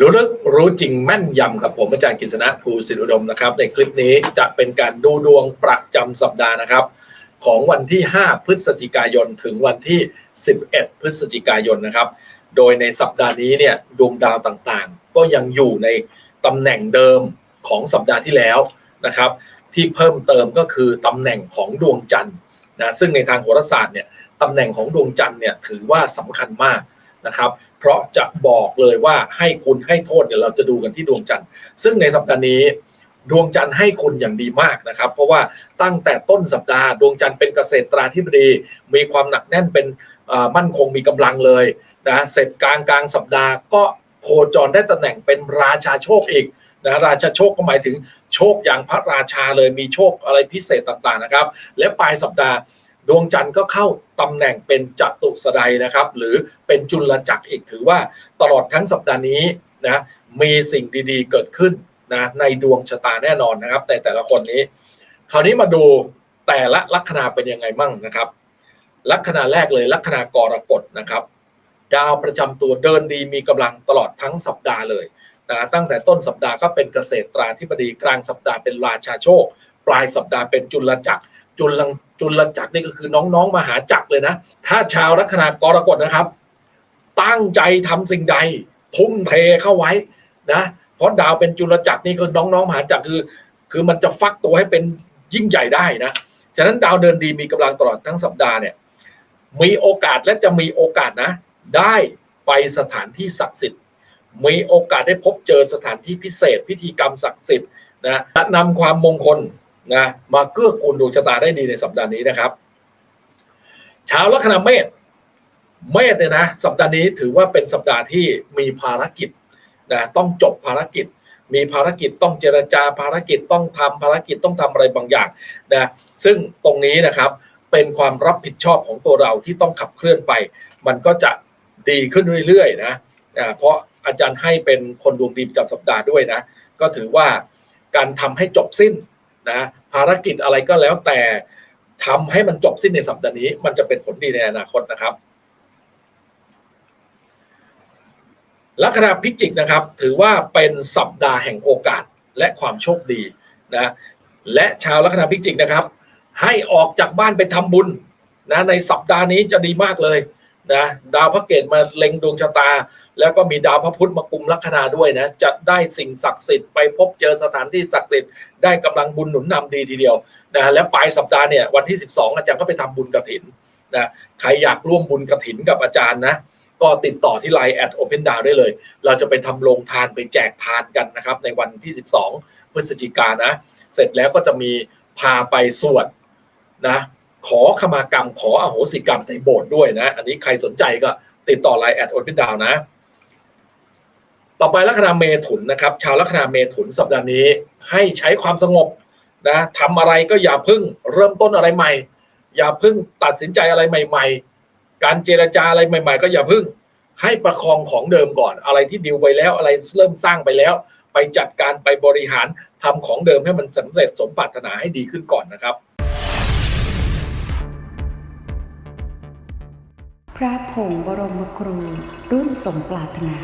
รู้ลึกรู้จริงแม่นยำกับผมอาจารย์กฤษณะภูสิริอุดมนะครับ ในคลิปนี้จะเป็นการดูดวงประจำสัปดาห์นะครับ ของวันที่ 5 พฤศจิกายนถึงวันที่ 11 พฤศจิกายนนะครับ โดยในสัปดาห์นี้เนี่ยดวงดาวต่างๆ ก็ยังอยู่ในตำแหน่งเดิมของสัปดาห์ที่แล้วนะครับ ที่เพิ่มเติมก็คือตำแหน่งของดวงจันทร์นะซึ่งในทางโหราศาสตร์เนี่ยตำแหน่งของดวงจันทร์เนี่ยถือว่าสำคัญมากนะครับ เพราะจะบอกเลยว่าให้คุณให้โทษเนี่ยวเราจะดูกันที่ดวงจันทร์ซึ่งในสัปดาห์นี้ดวงจันทร์ให้คุณอย่างดีมากนะครับ เพราะว่าตั้งแต่ต้นสัปดาห์ดวงจันทร์เป็นเกษตราธิบดีมีความหนักแน่นเป็นมั่นคงมีกำลังเลยนะเสร็จกลางกลางสัปดาห์ก็โคจรได้ตำแหน่งเป็นราชาโชคอีกนะราชาโชคก็หมายถึงโชคอย่างพระราชาเลยมีโชคอะไรพิเศษต่างๆนะครับ และปลายสัปดาห์ ดวงจันทร์ก็เข้าตำแหน่งเป็นจัตุสดายนะครับ หรือเป็นจุลจักรอีกถือว่าตลอดทั้งสัปดาห์นี้นะมีสิ่งดีๆเกิดขึ้นนะในดวงชะตาแน่นอนนะครับในแต่ละคนนี้ คราวนี้มาดูแต่ละลัคนาเป็นยังไงมั่งนะครับ ลัคนาแรกเลยลัคนากรกฎนะครับ ดาวประจำตัวเดินดีมีกำลังตลอดทั้งสัปดาห์เลยนะตั้งแต่ต้นสัปดาห์ก็เป็นเกษตราธิบดีกลางสัปดาห์เป็นราชาโชค ปลายสัปดาห์เป็นจุลจักร จุลังจุลจักรนี่ก็คือน้องๆมหาจักรเลยนะ ถ้าชาวลัคนากรกฎนะครับ ตั้งใจทำสิ่งใด ทุ่มเทเข้าไว้นะเพราะดาวเป็นจุลจักรนี่คือน้องๆมหาจักรคือ คือมันจะฟักตัวให้เป็นยิ่งใหญ่ได้นะฉะนั้นดาวเดินดีมีกำลังตลอดทั้งสัปดาห์เนี่ยมีโอกาสและจะมีโอกาสนะ ได้ไปสถานที่ศักดิ์สิทธิ์มีโอกาสได้พบเจอสถานที่พิเศษ พิธีกรรมศักดิ์สิทธิ์นะนำความมงคล นะมาเกื้อกูลดวงชะตาได้ดีในสัปดาห์นี้นะครับชาวลัคนาเมษเมษเนี่ยนะสัปดาห์นี้ถือว่าเป็นสัปดาห์ที่มีภารกิจนะต้องจบภารกิจ มีภารกิจต้องเจรจาภารกิจต้องทำภารกิจต้องทำอะไรบางอย่างนะซึ่งตรงนี้นะครับเป็นความรับผิดชอบของตัวเราที่ต้องขับเคลื่อนไป มันก็จะดีขึ้นเรื่อยๆนะเพราะอาจารย์ให้เป็นคนดวงดีประจำสัปดาห์ด้วยนะก็ถือว่าการทำให้จบสิ้น นะภารกิจอะไรก็แล้วแต่ทำให้มันจบสิ้นในสัปดาห์นี้ มันจะเป็นผลดีในอนาคตนะครับลัคนาพิจิกนะครับ ถือว่าเป็นสัปดาห์แห่งโอกาสและความโชคดีนะและชาวลัคนาพิจิกนะครับ ให้ออกจากบ้านไปทำบุญนะในสัปดาห์นี้จะดีมากเลย นะดาวพระเกตมาเล็งดวงชะตา แล้วก็มีดาวพระพุธมากุมลัคนาด้วยนะจะได้สิ่งศักดิ์สิทธิ์ไปพบเจอสถานที่ศักดิ์สิทธิ์ได้กำลังบุญหนุนนำดีทีเดียวนะแล้วปลายสัปดาห์เนี่ยวันที่ 12 อาจารย์ก็ไปทำบุญกระถินนะใครอยากร่วมบุญกระถินกับอาจารย์นะก็ติดต่อที่ไลน์แอดโอเพนดาวได้เลย เราจะไปทำโรงทานไปแจกทานกันนะครับ ในวันที่ 12 พฤศจิกายนนะเสร็จแล้วก็จะมีพาไปสวดนะ ขอขมากรรม ขออโหสิกรรมในโบสถ์ด้วยนะ อันนี้ใครสนใจก็ติดต่อไลน์แอดโอเพนดาวนะ ต่อไปลัคนาเมถุนนะครับ ชาวลัคนาเมถุนสัปดาห์นี้ให้ใช้ความสงบนะทำอะไรก็อย่าพึ่งเริ่มต้นอะไรใหม่ อย่าพึ่งตัดสินใจอะไรใหม่ ๆ การเจรจาอะไรใหม่ ๆ ก็อย่าพึ่งให้ประคองของเดิมก่อนอะไรที่ดิวไปแล้วอะไรเริ่มสร้างไปแล้ว ไปจัดการไปบริหารทำของเดิมให้มันสำเร็จสมปรารถนาให้ดีขึ้นก่อนนะครับ พระผงบรมครู รุ่นสมปรารถนา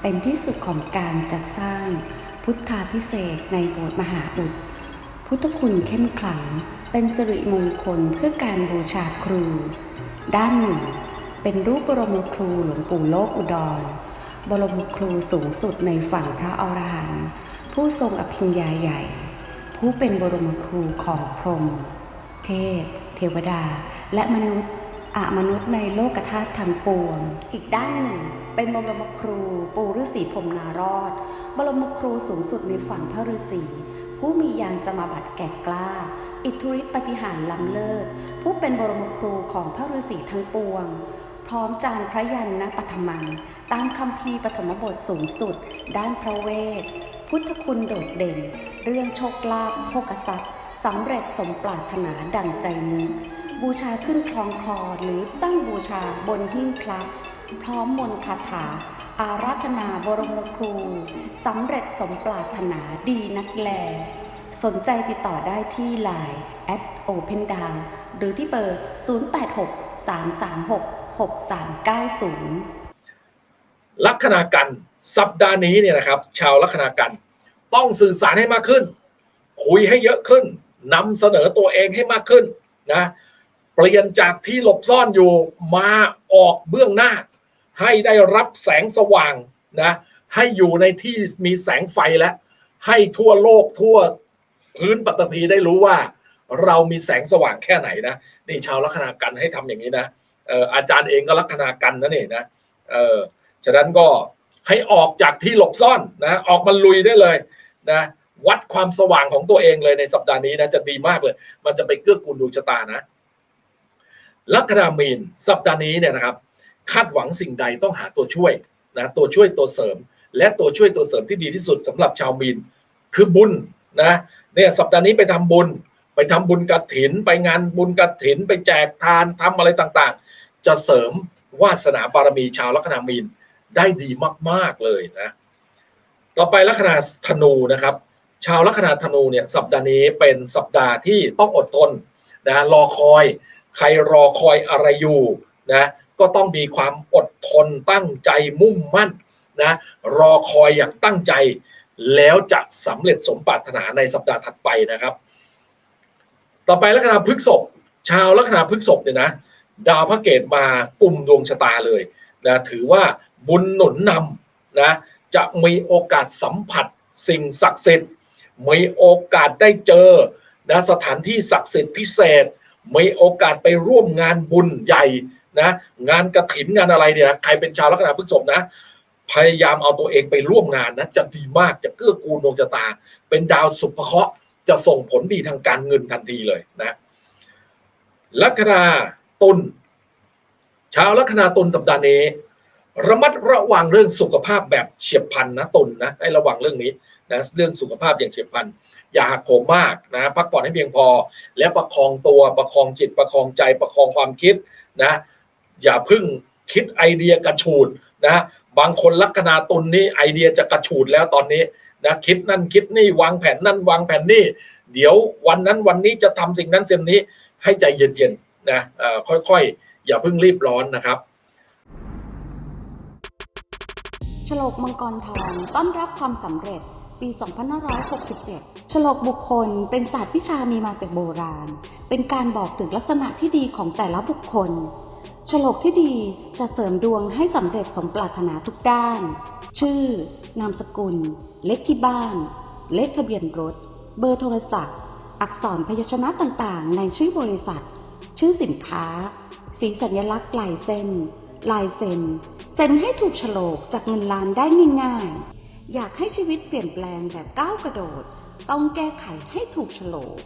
เป็นที่สุดของการจัดสร้างพุทธาพิเศษในโบสถ์มหาอุด พุทธคุณเข้มขลัง เป็นสิริมงคลเพื่อการบูชาครู ด้านหนึ่ง เป็นรูปบรมครูหลวงปู่โลกอุดร บรมครูสูงสุดในฝั่งพระอรหันต์ผู้ทรงอภิญญาใหญ่ ผู้เป็นบรมครูของพรหมเทพ เทวดาและมนุษย์ อามนุษย์ในโลกธาตุทั้งปวง อีกด้านหนึ่ง เป็นบรมครูปูฤาษีพรมนารอด บรมครูสูงสุดในฝั่งพระฤาษีผู้มียานสมาบัติแก่กล้า อิทธิฤทธิปฏิหารล้ำเลิศ ผู้เป็นบรมครูของพระฤาษีทั้งปวง พร้อมจานพระยันนะปัทมัง ตามคำพีปฐมบทสูงสุด ด้านพระเวท พุทธคุณโดดเด่น เรื่องโชคลาภโภกทรัพย์สำเร็จสมปรารถนาดังใจนึก บูชาขึ้นคลองคลอหรือตั้งบูชาบนหิ้งพระพร้อมมนต์คาถา อาราธนาบรมครูสำเร็จสมปรารถนาดีนักแล สนใจติดต่อได้ที่ Line at open down หรือที่เบอร์ 086 336 6390 ลัคนากันสัปดาห์นี้เนี่ยนะครับ ชาวลัคนากันต้องสื่อสารให้มากขึ้น คุยให้เยอะขึ้นนำเสนอตัวเองให้มากขึ้นนะ เปลี่ยนจากที่หลบซ่อนอยู่มาออกเบื้องหน้า ให้ได้รับแสงสว่างนะให้อยู่ในที่มีแสงไฟและให้ทั่วโลกทั่วพื้นปัตตภีได้รู้ว่า เรามีแสงสว่างแค่ไหนนะนี่ชาวลัคนากันให้ทำอย่างนี้นะอาจารย์เองก็ลัคนากันนะนี่นะเออฉะนั้นก็ให้ออกจากที่หลบซ่อนนะออกมาลุยได้เลยนะวัดความสว่างของตัวเองเลยในสัปดาห์นี้นะจะดีมากเลย มันจะไปเกื้อกูลดวงชะตานะ ลัคนามีนสัปดาห์นี้เนี่ยนะครับ คาดหวังสิ่งใดต้องหาตัวช่วยนะตัวช่วยตัวเสริม และตัวช่วยตัวเสริมที่ดีที่สุดสำหรับชาวมีนคือบุญนะเนี่ยสัปดาห์นี้ไปทำบุญ ไปทำบุญกระถิน ไปงานบุญกระถิน ไปแจกทานทำอะไรต่างๆ จะเสริมวาสนาบารมีชาวลัคนามีนได้ดีมากๆเลยนะต่อไปลัคนาธนูนะครับ ชาวลัคนาธนูเนี่ยสัปดาห์นี้เป็นสัปดาห์ที่ต้องอดทนนะรอคอย ใครรอคอยอะไรอยู่นะก็ต้องมีความอดทนตั้งใจมุ่งมั่นนะรอคอยอย่างตั้งใจ แล้วจะสำเร็จสมปรารถนาในสัปดาห์ถัดไปนะครับ ต่อไปลัคนาพฤกษภชาวลัคนาพฤกษภเนี่ยนะดาวพระเกตมากลุ่มดวงชะตาเลยนะถือว่าบุญหนุนนำนะจะมีโอกาสสัมผัสสิ่งศักดิ์สิทธิ์มีโอกาสได้เจอนะสถานที่ศักดิ์สิทธิ์พิเศษ มีโอกาสไปร่วมงานบุญใหญ่นะงานกระถินงานอะไรเนี่ยใครเป็นชาวลัคนาพฤกษภนะพยายามเอาตัวเองไปร่วมงานนะจะดีมากจะเกื้อกูลดวงชะตา เป็นดาวสุภเคราะห์จะส่งผลดีทางการเงินทันทีเลยนะลัคนาตุลชาวลัคนาตุลสัปดาห์นี้ ระมัดระวังเรื่องสุขภาพแบบเฉียบพลันนะตุลนะให้ระวังเรื่องนี้นะเรื่องสุขภาพอย่างเฉียบพลันอย่าหักโหมมากนะพักผ่อนให้เพียงพอ และประคองตัวประคองจิตประคองใจประคองความคิดนะอย่าเพึ่งคิดไอเดียกระฉูดนะบางคนลัคนาตุลนี่ไอเดียจะกระฉูดแล้วตอนนี้นะคิดนั่นคิดนี่วางแผนนั่นวางแผนนี่ เดี๋ยววันนั้นวันนี้จะทำสิ่งนั้นสิ่งนี้ให้ใจเย็นๆนะค่อยๆ อย่าเพิ่งรีบร้อนนะครับ ฉลกมังกรทองต้อนรับความสำเร็จ ปี 2567 ฉลกบุคคลเป็นศาสตร์วิชามีมาแต่โบราณ เป็นการบอกถึงลักษณะที่ดีของแต่ละบุคคล ฉลกที่ดีจะเสริมดวงให้สำเร็จสมปรารถนาทุกด้าน ชื่อ นามสกุล เลขที่บ้าน เลขทะเบียนรถ เบอร์โทรศัพท์ อักษรพยัญชนะต่างๆ ในชื่อบริษัท ชื่อสินค้า สีสัญลักษณ์ลายเส้น ลายเซ็น เซ็นให้ถูกโฉลกจากเงินล้านได้ง่ายๆ อยากให้ชีวิตเปลี่ยนแปลงแบบก้าวกระโดด ต้องแก้ไขให้ถูกโฉลก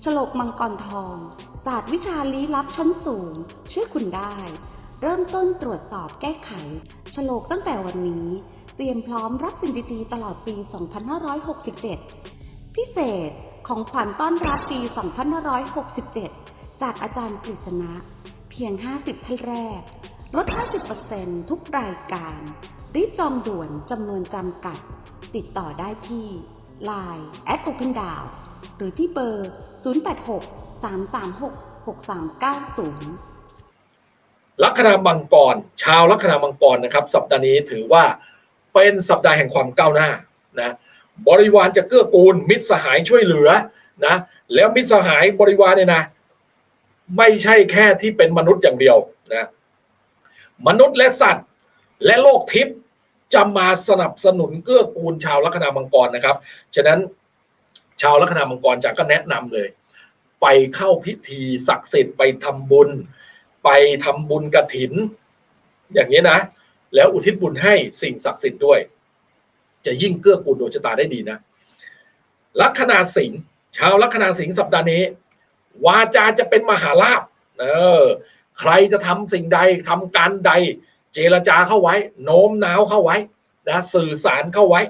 โฉลกมังกรทองศาสตร์วิชาลี้ลับชั้นสูง ช่วยคุณได้ เริ่มต้นตรวจสอบแก้ไขโฉลกตั้งแต่วันนี้ เตรียมพร้อมรับสิ่งดีๆตลอดปี 2567 พิเศษของขวัญต้อนรับปี 2567 จากอาจารย์กฤษณะ เพียง 50ท่านแรก ลด 50%ทุกรายการ รีบจองด่วนจำนวนจำกัด ติดต่อได้ที่ Line แอด Open d o w หรือที่เบอร์ 086-336-6390 ลัคนามังกร ชาวลัคนามังกรนะครับ สัปดาห์นี้ถือว่าเป็นสัปดาห์แห่งความก้าวหน้านะบริวารจะเกื้อกูล มิตรสหายช่วยเหลือนะแล้วมิตรสหายบริวารเนี่ยนะ ไม่ใช่แค่ที่เป็นมนุษย์อย่างเดียวนะ มนุษย์และสัตว์ และโลกทิพย์จะมาสนับสนุนเกื้อกูลชาวลัคนามังกรนะครับ ฉะนั้นชาวลัคนามังกรจะก็แนะนำเลย ไปเข้าพิธีศักดิ์สิทธิ์ไปทำบุญ ไปทำบุญกระถิน อย่างนี้นะ แล้วอุทิศบุญให้สิ่งศักดิ์สิทธิ์ด้วย จะยิ่งเกื้อกูลดวงชะตาได้ดีนะ ลัคนาสิงห์ชาวลัคนาสิงห์สัปดาห์นี้ วาจาจะเป็นมหาลาภเออ ใครจะทำสิ่งใดทำการใด เจรจาเข้าไว้ โน้มน้าวเข้าไว้นะสื่อสารเข้าไว้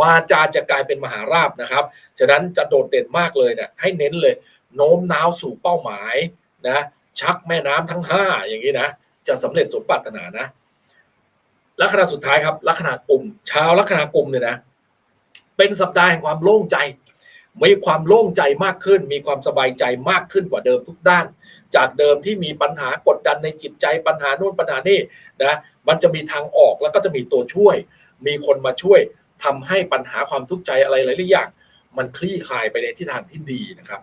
วาจาจะกลายเป็นมหาราบนะครับฉะนั้นจะโดดเด่นมากเลยเนี่ยให้เน้นเลย โน้มน้าวสู่เป้าหมายนะชักแม่น้ำทั้งห้าอย่างนี้นะจะสำเร็จสมปรารถนานะลัคนาสุดท้ายครับลัคนากลุ่มชาวลัคนากลุ่มเนี่ยนะ เป็นสัปดาห์แห่งความโล่งใจ มีความโล่งใจมากขึ้น มีความสบายใจมากขึ้นกว่าเดิมทุกด้าน จากเดิมที่มีปัญหากดดันในจิตใจปัญหาโน่นปัญหานี่นะมันจะมีทางออกแล้วก็จะมีตัวช่วย มีคนมาช่วยทำให้ปัญหาความทุกข์ใจอะไรหลายๆอย่าง มันคลี่คลายไปในทิศทางที่ดีนะครับ